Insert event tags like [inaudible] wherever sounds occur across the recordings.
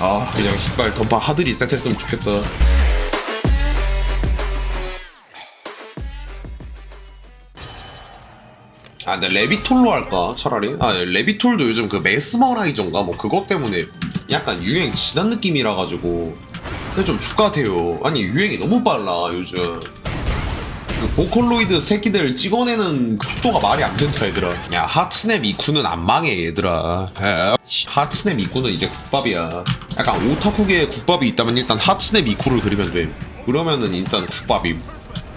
아 그냥 씨발 던파 하드리 세트했으면 좋겠다 아, 근데 레비톨로 할까 차라리? 아, 레비톨도 요즘 그 메스머라이저인가 뭐 그것 때문에 약간 유행 지난 느낌이라 가지고 근데 좀 X같아요. 아니 유행이 너무 빨라 요즘. 그 보컬로이드 새끼들 찍어내는 그 속도가 말이 안 된다 얘들아. 야 하츠넴 이쿠는 안 망해 얘들아. 에, 하츠넴 이쿠는 이제 국밥이야. 약간 오타쿠계에 국밥이 있다면 일단 하츠넴 이쿠를 그리면 돼. 그러면은 일단 국밥이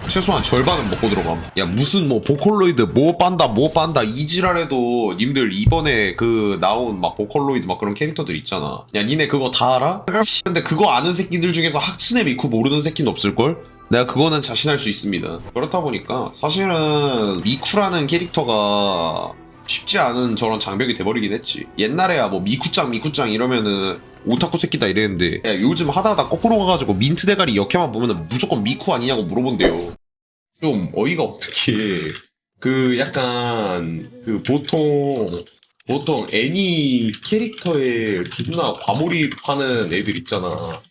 최소한 절반은 먹고 들어감. 야 무슨 뭐 보컬로이드 뭐 빤다 뭐 빤다 이 지랄해도 님들 이번에 그 나온 막 보컬로이드 막 그런 캐릭터들 있잖아. 야 니네 그거 다 알아? [laughs] 근데 그거 아는 새끼들 중에서 학츠네 미쿠 모르는 새끼는 없을걸? 내가 그거는 자신할 수 있습니다. 그렇다 보니까 사실은 미쿠라는 캐릭터가 쉽지 않은 저런 장벽이 돼버리긴 했지. 옛날에야 뭐 미쿠짱 미쿠짱 이러면은 오타쿠 새끼다 이랬는데 야, 요즘 하다하다 거꾸로 가가지고 민트 대가리 역해만 보면은 무조건 미쿠 아니냐고 물어본대요. 좀 어이가 없게 그 약간 그 보통 보통 애니 캐릭터에 존나 과몰입하는 애들 있잖아.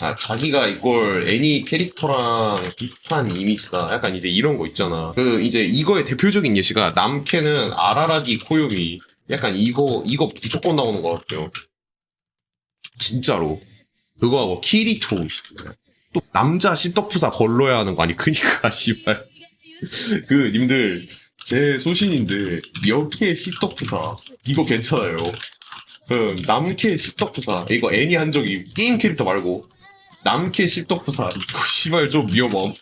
아, 자기가 이걸 애니 캐릭터랑 비슷한 이미지다. 약간 이제 이런 거 있잖아. 그 이제 이거의 대표적인 예시가 남캐는 아라라기 코요미. 약간 이거 이거 무조건 나오는 것 같아요. 진짜로. 그거하고 키리토. 또 남자 씹덕푸사 걸러야 하는 거 아니? 그니까 [laughs] 씨발. 그 님들 제 소신인데 여캐 씹덕푸사 이거 괜찮아요. 그 남캐 씹덕푸사 이거 애니 한 적이 게임 캐릭터 말고 남캐 씹덕푸사 이거 씨발 좀 위험함.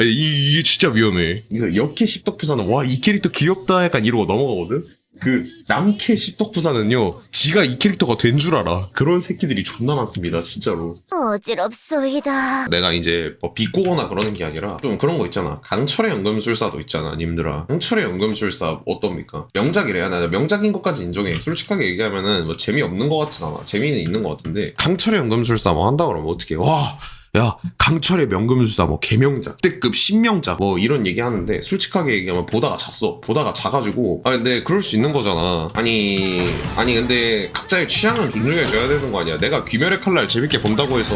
이, 이게 진짜 위험해. 이거 역캐 씹덕푸사는 와 이 캐릭터 귀엽다 약간 이러고 넘어가거든. 그 남캐 씹덕푸사는요 지가 이 캐릭터가 된 줄 알아. 그런 새끼들이 존나 많습니다 진짜로. 어지럽소이다. 내가 이제 뭐 비꼬거나 그러는 게 아니라 좀 그런 거 있잖아. 강철의 연금술사도 있잖아, 님들아. 강철의 연금술사 어떻습니까? 명작이래야. 나 명작인 것까지 인정해. 솔직하게 얘기하면은 뭐 재미없는 것 같진 않아. 재미는 있는 것 같은데 강철의 연금술사 뭐 한다 그러면 어떻게? 와. 야, 강철의 명금술사 뭐 개명작, 특급 신명작 뭐 이런 얘기 하는데 솔직하게 얘기하면 보다가 잤어. 보다가 자가지고 아 근데 그럴 수 있는 거잖아. 아니 아니 근데 각자의 취향은 존중해 줘야 되는 거 아니야. 내가 귀멸의 칼날 재밌게 본다고 해서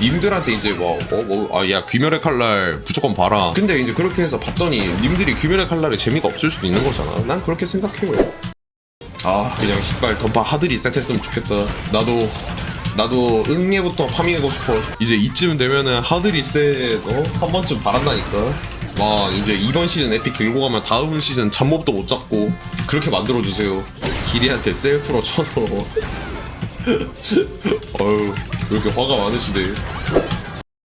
님들한테 이제 뭐, 어, 뭐, 아, 야, 귀멸의 칼날 무조건 봐라. 근데 이제 그렇게 해서 봤더니 님들이 귀멸의 칼날에 재미가 없을 수도 있는 거잖아. 난 그렇게 생각해요. 아, 그냥 씨발 던파 하드리 세트했으면 좋겠다. 나도, 나도 응애부터 파밍하고 싶어. 이제 이쯤 되면은 하드 리셋, 어? 한 번쯤 바란다니까. 막 이제 이번 시즌 에픽 들고 가면 다음 시즌 잠몹도 못 잡고 그렇게 만들어주세요. 기리한테 셀프로 쳐넣어. [laughs] 어휴, 왜 이렇게 화가 많으시네.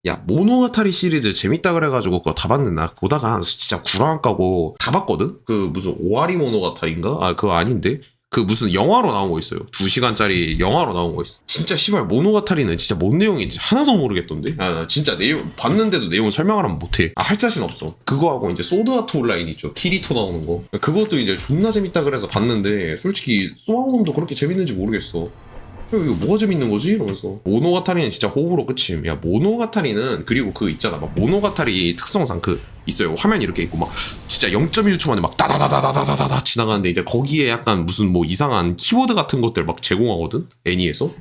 야, 모노가타리 시리즈 재밌다 그래가지고 그거 다 봤는데 나 보다가 진짜 구랑 까고 다 봤거든? 그 무슨 오아리 모노가타리인가? 아, 그거 아닌데? 그 무슨 영화로 나온 거 있어요. 2시간짜리 영화로 나온 거 있어. 진짜 씨발 모노가타리는 진짜 뭔 내용인지 하나도 모르겠던데? 아, 나 진짜 내용, 봤는데도 내용 설명하라면 못해. 아, 할 자신 없어. 그거하고 이제 소드아트 온라인 있죠. 키리토 나오는 거. 그것도 이제 존나 재밌다 그래서 봤는데 솔직히 소아몬도 그렇게 재밌는지 모르겠어. 야, 이거 뭐가 재밌는 거지? 이러면서. 모노가타리는 진짜 호불호 끝임 야 모노가타리는 그리고 그 있잖아. 막 모노가타리 특성상 그 있어요. 화면이 이렇게 있고 막 진짜 0.1초 만에 막 다다다다다다다다 지나가는데 이제 거기에 약간 무슨 뭐 이상한 키워드 같은 것들 막 제공하거든? 애니에서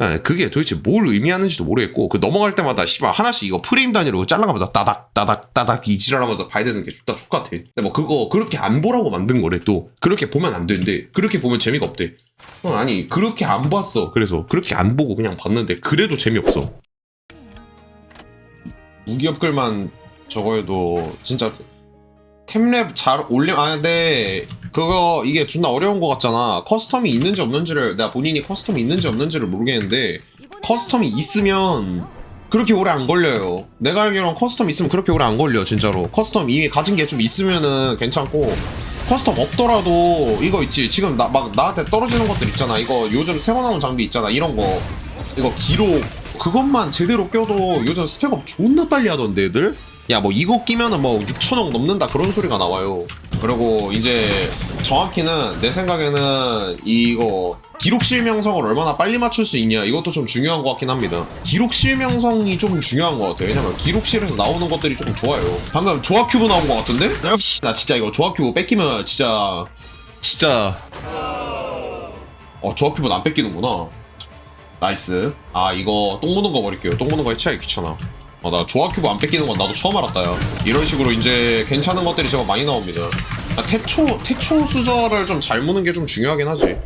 예, 그게 도대체 뭘 의미하는지도 모르겠고 그 넘어갈 때마다 씨발 하나씩 이거 프레임 단위로 잘라가면서 따닥 따닥 따닥 이 지랄하면서 봐야 되는 게 좋다 족같아. 근데 뭐 그거 그렇게 안 보라고 만든 거래 또. 그렇게 보면 안 된대 그렇게 보면 재미가 없대. 어, 아니 그렇게 안 봤어. 그래서 그렇게 안 보고 그냥 봤는데 그래도 재미없어. 무기업글만 해도 진짜 템랩 잘 올려 아 근데 그거 이게 존나 어려운 거 같잖아. 커스텀이 있는지 없는지를 내가 본인이 커스텀이 있는지 없는지를 모르겠는데 커스텀이 있으면 그렇게 오래 안 걸려요. 내가 알기로는 커스텀 있으면 그렇게 오래 안 걸려 진짜로. 커스텀 이미 가진 게 좀 있으면은 괜찮고. 커스텀 없더라도 이거 있지. 지금 나 막 나한테 떨어지는 것들 있잖아. 이거 요즘 새로 나온 장비 있잖아. 이런 거. 이거 기록. 그것만 제대로 껴도 요즘 스펙업 존나 빨리 하던데 애들 야 뭐 이거 끼면은 뭐 6천억 넘는다 그런 소리가 나와요. 그리고 이제 정확히는 내 생각에는 이거 기록 실명성을 얼마나 빨리 맞출 수 있냐 이것도 좀 중요한 것 같긴 합니다. 기록 실명성이 좀 중요한 것 같아요. 왜냐면 기록 실에서 나오는 것들이 조금 좋아요. 방금 조합 큐브 나온 것 같은데? 나 진짜 이거 조합 큐브 뺏기면 진짜 진짜. 어 조합 큐브는 안 뺏기는구나. 나이스. 아 이거 똥 묻은 거 버릴게요. 똥 묻은 거 해치하기 귀찮아 아 나 조합큐브 안 뺏기는 건 나도 처음 알았다 야 이런 식으로 이제 괜찮은 것들이 제법 많이 나옵니다. 아, 태초 태초 수저를 좀 잘 무는 게 좀 중요하긴 하지.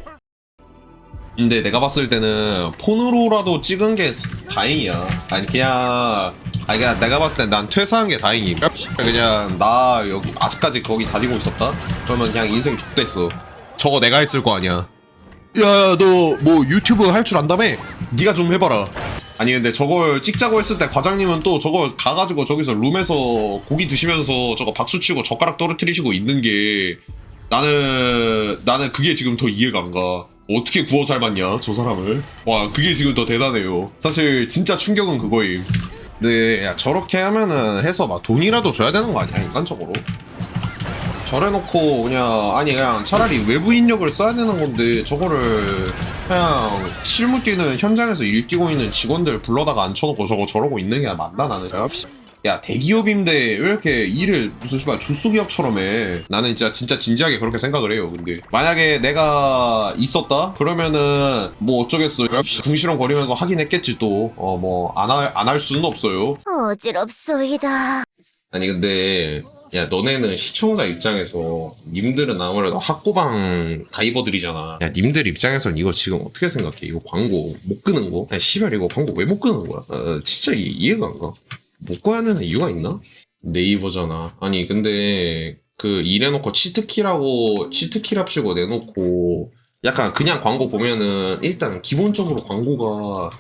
근데 내가 봤을 때는 폰으로라도 찍은 게 다행이야. 아니 그냥 아니 그냥 내가 봤을 땐 난 퇴사한 게 다행임. 그냥 나 여기 아직까지 거기 다니고 있었다? 그러면 그냥 인생 족됐어. 저거 내가 했을 거 아니야. 야야 너뭐 유튜브 할 줄 안다며? 네가 좀 해봐라 아니 근데 저걸 찍자고 했을 때 과장님은 또 저거 가가지고 저기서 룸에서 고기 드시면서 저거 박수 치고 젓가락 떨어뜨리시고 있는 게 나는 나는 그게 지금 더 이해가 안 가. 어떻게 구워 삶았냐 저 사람을. 와 그게 지금 더 대단해요. 사실 진짜 충격은 그거임. 근데 야 저렇게 하면은 해서 막 돈이라도 줘야 되는 거 아니야 인간적으로 저래놓고 그냥 아니 그냥 차라리 외부 인력을 써야 되는 건데 저거를 그냥 실무 뛰는 현장에서 일 뛰고 있는 직원들 불러다가 앉혀놓고 저거 저러고 있는 게 맞나 나는? 야 대기업인데 왜 이렇게 일을 무슨 씨발 주수기업처럼 해? 나는 진짜 진짜 진지하게 그렇게 생각을 해요 근데. 만약에 내가 있었다? 그러면은 뭐 어쩌겠어. 궁시렁 거리면서 하긴 했겠지 또. 어 뭐 안 할 안 할 수는 없어요. 어지럽소이다. 아니 근데 야 너네는 시청자 입장에서 님들은 아무래도 학고방 다이버들이잖아 야 님들 입장에선 이거 지금 어떻게 생각해 이거 광고 못 끄는 거? 야 씨발 이거 광고 왜 못 끄는 거야? 어, 진짜 이, 이해가 안 가 못 꺼야 되는 이유가 있나? 네이버잖아 아니 근데 그 이래놓고 치트키라고 치트키랍시고 내놓고 약간 그냥 광고 보면은 일단 기본적으로 광고가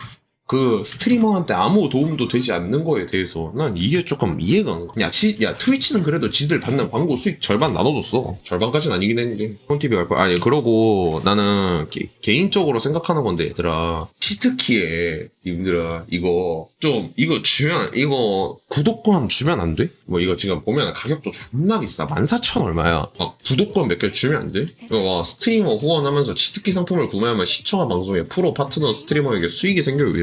그 스트리머한테 아무 도움도 되지 않는 거에 대해서 난 이게 조금 이해가 안 가. 야, 치, 야 트위치는 그래도 지들 받는 광고 수익 절반 나눠줬어. 절반까지는 아니긴 했는데. 폰TV 할 거. 아니 그러고 나는 개, 개인적으로 생각하는 건데 얘들아 치트키에 님들아 이거 좀 이거 주면 이거 구독권 주면 안 돼? 뭐 이거 지금 보면 가격도 존나 비싸. 14,000 얼마야. 아, 구독권 몇 개 주면 안 돼? 와 스트리머 후원하면서 치트키 상품을 구매하면 시청자 방송에 프로 파트너 스트리머에게 수익이 생겨요 이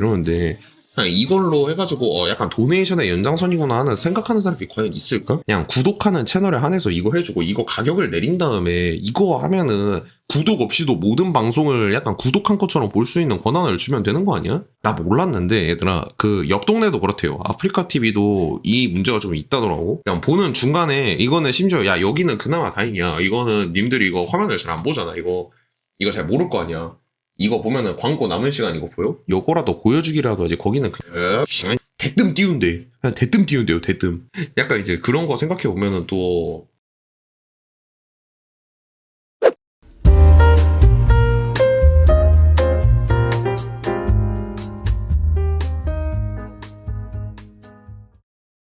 그냥 이걸로 해가지고 어 약간 도네이션의 연장선이구나 하는 생각하는 사람이 과연 있을까? 그냥 구독하는 채널에 한해서 이거 해주고 이거 가격을 내린 다음에 이거 하면은 구독 없이도 모든 방송을 약간 구독한 것처럼 볼 수 있는 권한을 주면 되는 거 아니야? 나 몰랐는데 얘들아. 그 옆 동네도 그렇대요. 아프리카 TV도 이 문제가 좀 있다더라고. 그냥 보는 중간에 이거는 심지어 야 여기는 그나마 다행이야. 이거는 님들이 이거 화면을 잘 안 보잖아 이거. 이거 잘 모를 거 아니야 이거 보면은 광고 남은 시간 이거 보여? 요거라도 보여주기라도 하지. 거기는 그냥 대뜸 띄운대. 그냥 대뜸 띄운대요 대뜸. 약간 이제 그런 거 생각해 보면은 또